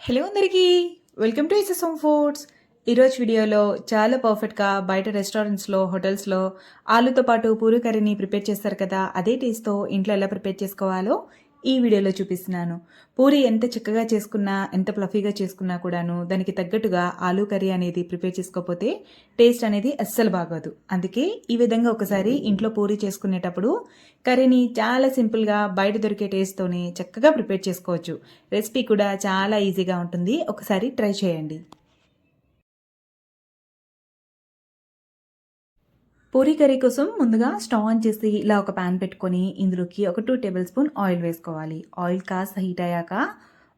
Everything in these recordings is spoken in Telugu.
హలో అందరికీ. Welcome to SS home foods ఈరోజు వీడియోలో చాలా పర్ఫెక్ట్గా బయట రెస్టారెంట్స్లో హోటల్స్లో ఆలుతో పాటు పూరి కర్రీని ప్రిపేర్ చేస్తారు కదా అదే టేస్ట్తో ఇంట్లో ఎలా ప్రిపేర్ చేసుకోవాలో ఈ వీడియోలో చూపిస్తున్నాను. పూరి ఎంత చక్కగా చేసుకున్నా ఎంత ఫ్లఫీగా చేసుకున్నా కూడాను దానికి తగ్గట్టుగా ఆలూ కర్రీ అనేది ప్రిపేర్ చేసుకోకపోతే టేస్ట్ అనేది అస్సలు బాగోదు. అందుకే ఈ విధంగా ఒకసారి ఇంట్లో పూరి చేసుకునేటప్పుడు కర్రీని చాలా సింపుల్గా బయట దొరికే టేస్ట్తోనే చక్కగా ప్రిపేర్ చేసుకోవచ్చు. రెసిపీ కూడా చాలా ఈజీగా ఉంటుంది. ఒకసారి ట్రై చేయండి. పూరి కర్రీ కోసం ముందుగా స్టవ్ ఆన్ చేసి ఇలా ఒక ప్యాన్ పెట్టుకొని ఇందులోకి ఒక టూ టేబుల్ స్పూన్ ఆయిల్ వేసుకోవాలి. ఆయిల్ కాస్త హీట్ అయ్యాక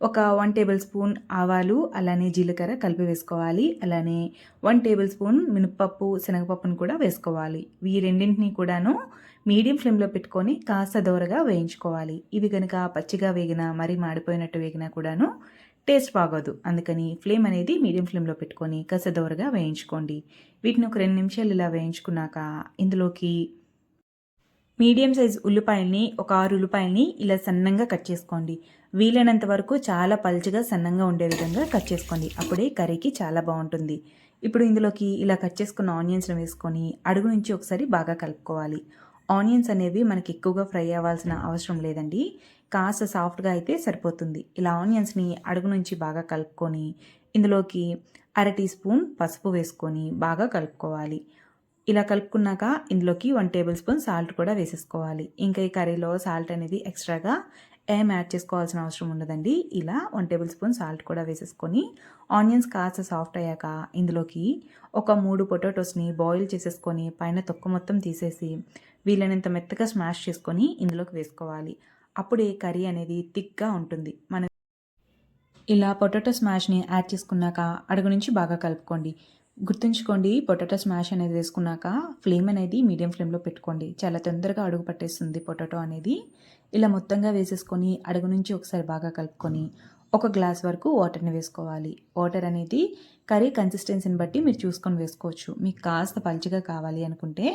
ఒక వన్ టేబుల్ స్పూన్ ఆవాలు అలానే జీలకర్ర కలిపి వేసుకోవాలి. అలానే వన్ టేబుల్ స్పూన్ మినపప్పు శనగపప్పును కూడా వేసుకోవాలి. ఈ రెండింటినీ కూడాను మీడియం ఫ్లేమ్లో పెట్టుకొని కాస్త దోరగా వేయించుకోవాలి. ఇవి కనుక పచ్చిగా వేగినా మరీ మాడిపోయినట్టు వేగినా కూడాను టేస్ట్ బాగోదు. అందుకని ఫ్లేమ్ అనేది మీడియం ఫ్లేమ్లో పెట్టుకొని కాస్త దోరగా వేయించుకోండి. వీటిని ఒక రెండు నిమిషాలు ఇలా వేయించుకున్నాక ఇందులోకి మీడియం సైజ్ ఉల్లిపాయల్ని ఒక ఆరు ఉల్లిపాయల్ని ఇలా సన్నంగా కట్ చేసుకోండి. వీలైనంత వరకు చాలా పల్చగా సన్నంగా ఉండే విధంగా కట్ చేసుకోండి. అప్పుడే కర్రీకి చాలా బాగుంటుంది. ఇప్పుడు ఇందులోకి ఇలా కట్ చేసుకున్న ఆనియన్స్ని వేసుకొని అడుగు నుంచి ఒకసారి బాగా కలుపుకోవాలి. ఆనియన్స్ అనేవి మనకి ఎక్కువగా ఫ్రై అవ్వాల్సిన అవసరం లేదండి. కాస్త సాఫ్ట్గా అయితే సరిపోతుంది. ఇలా ఆనియన్స్ని అడుగు నుంచి బాగా కలుపుకొని ఇందులోకి అర టీ స్పూన్ పసుపు వేసుకొని బాగా కలుపుకోవాలి. ఇలా కలుపుకున్నాక ఇందులోకి వన్ టేబుల్ స్పూన్ సాల్ట్ కూడా వేసేసుకోవాలి. ఇంకా ఈ కర్రీలో సాల్ట్ అనేది ఎక్స్ట్రాగా ఏం యాడ్ చేసుకోవాల్సిన అవసరం ఉండదండి. ఇలా వన్ టేబుల్ స్పూన్ సాల్ట్ కూడా వేసేసుకొని ఆనియన్స్ కాస్త సాఫ్ట్ అయ్యాక ఇందులోకి ఒక మూడు పొటాటోస్ని బాయిల్ చేసేసుకొని పైన తొక్క మొత్తం తీసేసి వీలైనంత మెత్తగా స్మాష్ చేసుకొని ఇందులోకి వేసుకోవాలి. అప్పుడే కర్రీ అనేది థిక్గా ఉంటుంది. మన ఇలా పొటాటో స్మాష్ని యాడ్ చేసుకున్నాక అడుగు నుంచి బాగా కలుపుకోండి. గుర్తుంచుకోండి పొటాటో స్మాష్ అనేది వేసుకున్నాక ఫ్లేమ్ అనేది మీడియం ఫ్లేమ్లో పెట్టుకోండి. చాలా తొందరగా అడుగు పట్టేస్తుంది పొటాటో అనేది. ఇలా మొత్తంగా వేసేసుకొని అడుగు నుంచి ఒకసారి బాగా కలుపుకొని ఒక గ్లాస్ వరకు వాటర్ని వేసుకోవాలి. వాటర్ అనేది కర్రీ కన్సిస్టెన్సీని బట్టి మీరు చూసుకొని వేసుకోవచ్చు. మీకు కాస్త పలుచగా కావాలి అనుకుంటే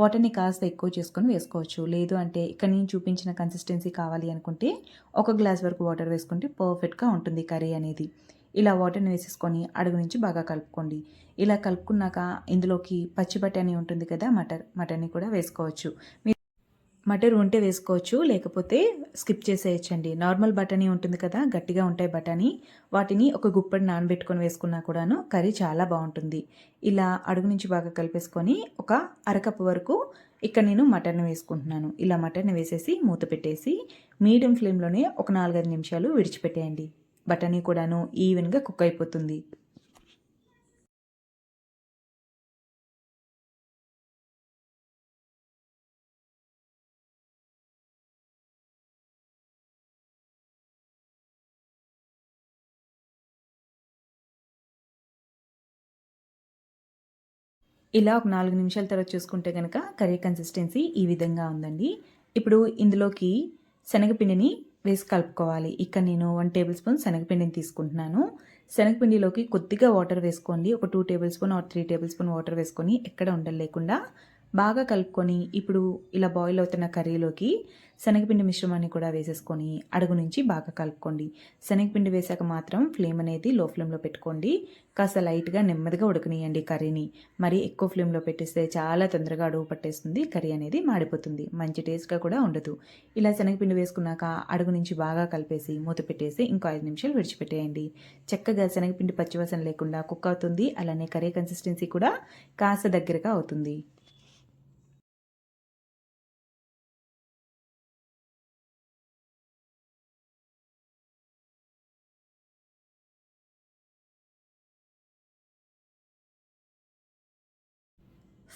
వాటర్ని కాస్త ఎక్కువ చేసుకొని వేసుకోవచ్చు. లేదు అంటే ఇక్కడ నేను చూపించిన కన్సిస్టెన్సీ కావాలి అనుకుంటే ఒక గ్లాస్ వరకు వాటర్ వేసుకుంటే పర్ఫెక్ట్గా ఉంటుంది కర్రీ అనేది. ఇలా వాటర్ని వేసేసుకొని అడుగు నుంచి బాగా కలుపుకోండి. ఇలా కలుపుకున్నాక ఇందులోకి పచ్చి బఠానీ ఉంటుంది కదా మటర్ మటన్ని కూడా వేసుకోవచ్చు. మీ మటర్ ఉంటే వేసుకోవచ్చు లేకపోతే స్కిప్ చేసేయచ్చండి. నార్మల్ బఠానీ ఉంటుంది కదా గట్టిగా ఉంటాయి బఠానీ వాటిని ఒక గుప్పడి నానబెట్టుకొని వేసుకున్నా కూడాను కర్రీ చాలా బాగుంటుంది. ఇలా అడుగు నుంచి బాగా కలిపేసుకొని ఒక అరకప్పు వరకు ఇక్కడ నేను మటన్ వేసుకుంటున్నాను. ఇలా మటన్ వేసేసి మూత పెట్టేసి మీడియం ఫ్లేమ్లోనే ఒక నాలుగైదు నిమిషాలు విడిచిపెట్టేయండి. బఠానీ కూడాను ఈవెన్గా కుక్ అయిపోతుంది. ఇలా ఒక నాలుగు నిమిషాల తర్వాత చూసుకుంటే కనుక కర్రీ కన్సిస్టెన్సీ ఈ విధంగా ఉందండి. ఇప్పుడు ఇందులోకి శనగపిండిని వేసి కలుపుకోవాలి. ఇక్కడ నేను వన్ టేబుల్ స్పూన్ శనగపిండిని తీసుకుంటున్నాను. శనగపిండిలోకి కొద్దిగా వాటర్ వేసుకోండి. ఒక two tablespoon or three tablespoon water వేసుకొని ఎక్కడ ఉండలేకుండా బాగా కలుపుకొని ఇప్పుడు ఇలా బాయిల్ అవుతున్న కర్రీలోకి శనగపిండి మిశ్రమాన్ని కూడా వేసేసుకొని అడుగు నుంచి బాగా కలుపుకోండి. శనగపిండి వేసాక మాత్రం ఫ్లేమ్ అనేది లో ఫ్లేమ్లో పెట్టుకోండి. కాస్త లైట్గా నెమ్మదిగా ఉడకనియండి కర్రీని. మరి ఎక్కువ ఫ్లేమ్లో పెట్టేస్తే చాలా తొందరగా అడుగు పట్టేస్తుంది. కర్రీ అనేది మాడిపోతుంది. మంచి టేస్ట్గా కూడా ఉండదు. ఇలా శనగపిండి వేసుకున్నాక అడుగు నుంచి బాగా కలిపేసి మూత పెట్టేసి ఇంకో ఐదు నిమిషాలు విడిచిపెట్టేయండి. చక్కగా శనగపిండి పచ్చివాసన లేకుండా కుక్ అవుతుంది. అలానే కర్రీ కన్సిస్టెన్సీ కూడా కాస్త దగ్గరగా అవుతుంది.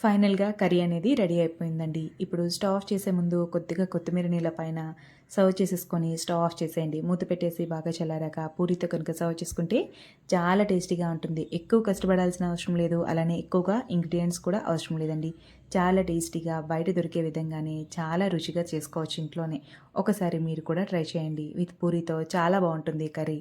ఫైనల్గా కర్రీ అనేది రెడీ అయిపోయిందండి. ఇప్పుడు స్టవ్ ఆఫ్ చేసే ముందు కొద్దిగా కొత్తిమీర నీళ్ళ పైన సర్వ్ చేసేసుకొని స్టవ్ ఆఫ్ చేసేయండి. మూత పెట్టేసి బాగా చల్లారాక పూరితో కనుక సర్వ్ చేసుకుంటే చాలా టేస్టీగా ఉంటుంది. ఎక్కువ కష్టపడాల్సిన అవసరం లేదు. అలానే ఎక్కువగా ఇంగ్రీడియంట్స్ కూడా అవసరం లేదండి. చాలా టేస్టీగా బయట దొరికే విధంగానే చాలా రుచిగా చేసుకోవచ్చు ఇంట్లోనే. ఒకసారి మీరు కూడా ట్రై చేయండి. విత్ పూరితో చాలా బాగుంటుంది కర్రీ.